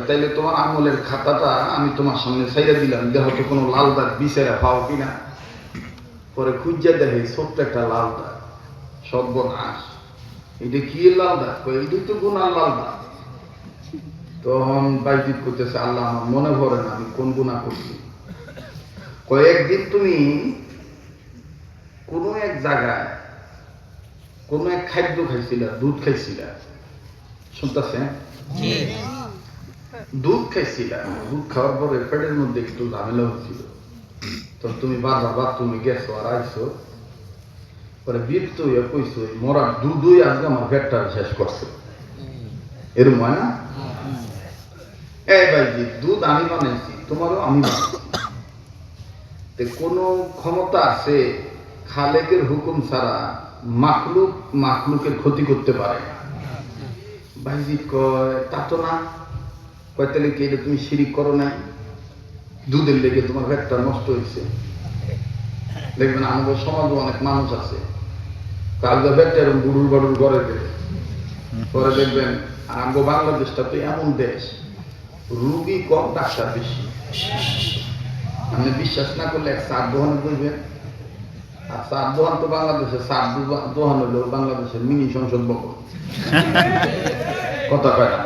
তাইলে তোমার আমলের খাতাটা আমি তোমার সামনে ছাইড়া দিলাম। দেখো তো কোনো লাল দাগ বিচারা পাও কিনা? পরে খুঁজা দেখে ছোট্ট একটা লাল দাগ। সর্বনাশ। এটা কি লাল দাগ? এটাই তো গুনার লাল দাগ। তখন বাইজিৎ করতেছে আল্লাহ আমার মনে পড়ে না আমি কোন গুণা করছি? কয়েকদিন তুমি কোনো এক জায়গায় কোনো এক খাদ্য খাইছিলা, দুধ খাইছিলা। শুনতেছে দুধ খাইছিলা দুধ খাওয়ার পরে পেটের মধ্যে একটু ঝামেলা হচ্ছিল তো তুমি বারবার বাথরুমে গেছো আর আইসো পরে বিরক্ত হইয়া কইছো মরার দুধই আজকে আমার পেটটা শেষ করছে এরকম হয় না? এই ভাইজি দুধ আমি বানাইছি তোমারও আমি বানাইছি কোনো ক্ষমতা আছে খালেকের হুকুম ছাড়া মাখলুক, মাখলুকের ক্ষতি করতে পারে ভাইজি কয়, তা তো না। কয় তাহলে কি এটা তুমি শিরিক করো নাই? দুধের লেগে তোমার পেটটা নষ্ট হয়েছে দেখবেন আমাদের সমাজে অনেক মানুষ আছে। কালকে পেটটা এরকম বুড়ুর বাড়ুর ঘরে দেবে পরে দেখবেন আর আমগো বাংলাদেশটা তো এমন দেশ, রুগী কম, ডাক্তার বেশি। আপনি বিশ্বাস না করলে এক সার দোহানে বলবেন আর সার দোহান তো বাংলাদেশে সার দোহান- হলো বাংলাদেশের মিনি সংসদ ভবন। কথা কয় না?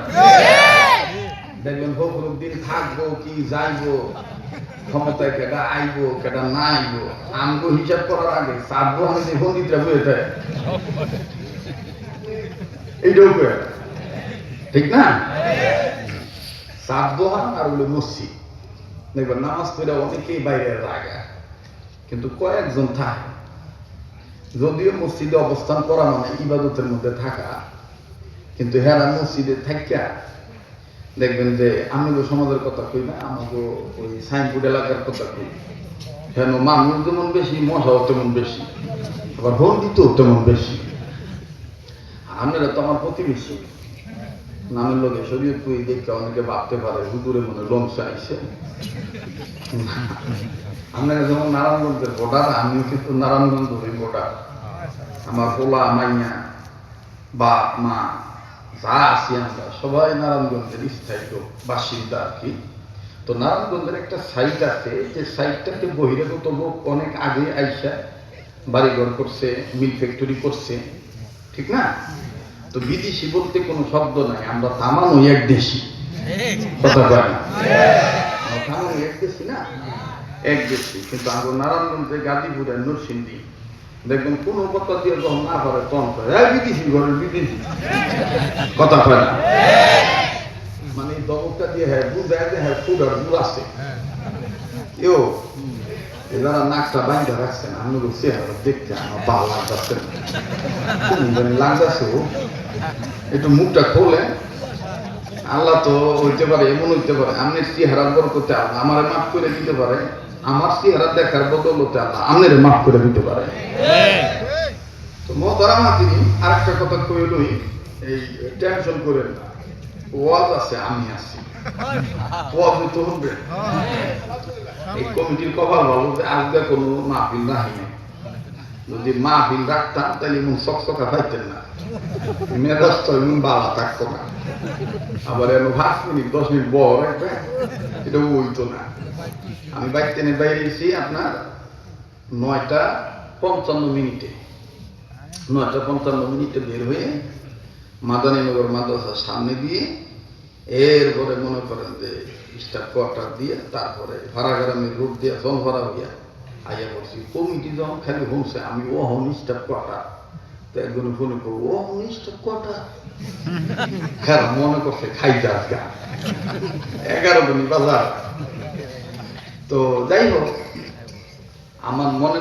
দেখবেন ফখরুল দিন থাকব কি যাইবো, ক্ষমতায় কেটা আইবো কেটা না আইবো, আমগো হিসাব করার আগে সার দোহানে যে পন্ডিতরা বয়ে থাকে এইটাও কয়ে। ঠিক না? সার দোহান আর হলো মসজিদ। দেখবেন, নামাজ পড়ে অনেকেই বাইরে রাগা। কিন্তু কয়েকজন থাকে। যদিও মসজিদে অবস্থান করা মানে ইবাদতের মধ্যে থাকা, কিন্তু হেরা মসজিদে থাকিয়া দেখবেন যে আমি তো সমাজের কথা কই না আমাকে ওই সাইনবোর্ড এলাকার কথা কই। কেন মানুষ যেমন বেশি, মশাও তেমন বেশি, আবার বন্দিতও তেমন বেশি। আপনারা তো আমার প্রতিবেশী। নামের লোকে শরীর তুই দেখে অনেকে ভাবতে পারে হুদুরে মনে লংসা আইসে। আপনারা যেমন নারায়ণগঞ্জের ভোটার আমিও কিন্তু নারায়ণগঞ্জের ভোটার আমার পোলা, মাইয়া, বাপ, মা সবাই নারায়ণগঞ্জের স্থায়ী বাসিন্দা আর কি। তো নারায়ণগঞ্জের একটা সাইট আছে, যে সাইটটাতে বহিরাগত লোক অনেক আগে আইসা বাড়িঘর করছে, মিল ফ্যাক্টরি করছে। ঠিক না? তো বিদেশি বলতে কোনো শব্দ নাই, আমরা তামানো এক দেশি। কথা কয় না? এক দেশি না? এক দেশি। কিন্তু আমরা নারায়ণগঞ্জে গাজীপুরে নরসিংদী দেখবেন কোনো কথা দিয়ে যখন না পারে তখন করে "এই বিদেশি ঘরের বিদেশি। কথা কয় না? মানে দমকটা দিয়ে হ্যাঁ বুঝায় যে হ্যাঁ ফুড আর বুঝ আছে। এও, এনারা নাকটা বাইন্দা রাখছেন আমি বলছি চেহারা দেখতে আমার ভালো লাগতেছে লাগতেছে একটু মুখটা খোলে। আল্লাহ তো হইতে পারে, এমন হইতে পারে। আপনি চেহারার বরকতে আমারে মাফ করে দিতে পারে। আমার চেহারা দেখার বদলতে আল্লাহ আমের মাফ করে দিতে পারে। তো মহতারা মাতিনি আরেকটা কথা কই লই এই টেনশন করেন না। ওয়াজ আছে, আমি আছি। ওয়াজ তো হবে। এই কমিটির কভার ভালো যে আজকে কোনো মাহফিল নাই। যদি মাহফিল রাখতাম তাহলে এমন চকচকা পাইতেন না। মেজাজ তো এমন বালা থাকতো না। আবার এমন পাঁচ মিনিট দশ মিনিট বড় একটা, এটা বলতো না। আমি বাইক টেনে বাইরে এসেছি আপনার নয়টা পঞ্চান্ন মিনিটে। নয়টা পঞ্চান্ন মিনিটে বের হয়ে মাদানীনগর মাদ্রাসার সামনে দিয়ে এরপরে মনে করেন যে স্টাফ কোয়ার্টার দিয়ে তারপরে ভাড়া ভাড়াগ্রামের রোড দিয়ে জন ভরা হইয়া আইয়া করছি। কমিটি যখন খালি হয়েছে আমি ও হন কটা তো একজন ফোনে করব ও হন কটা হ্যাঁ মনে করছে খাইতে আজকে এগারো দিন বাজার। তো যাই হোক আমার মনে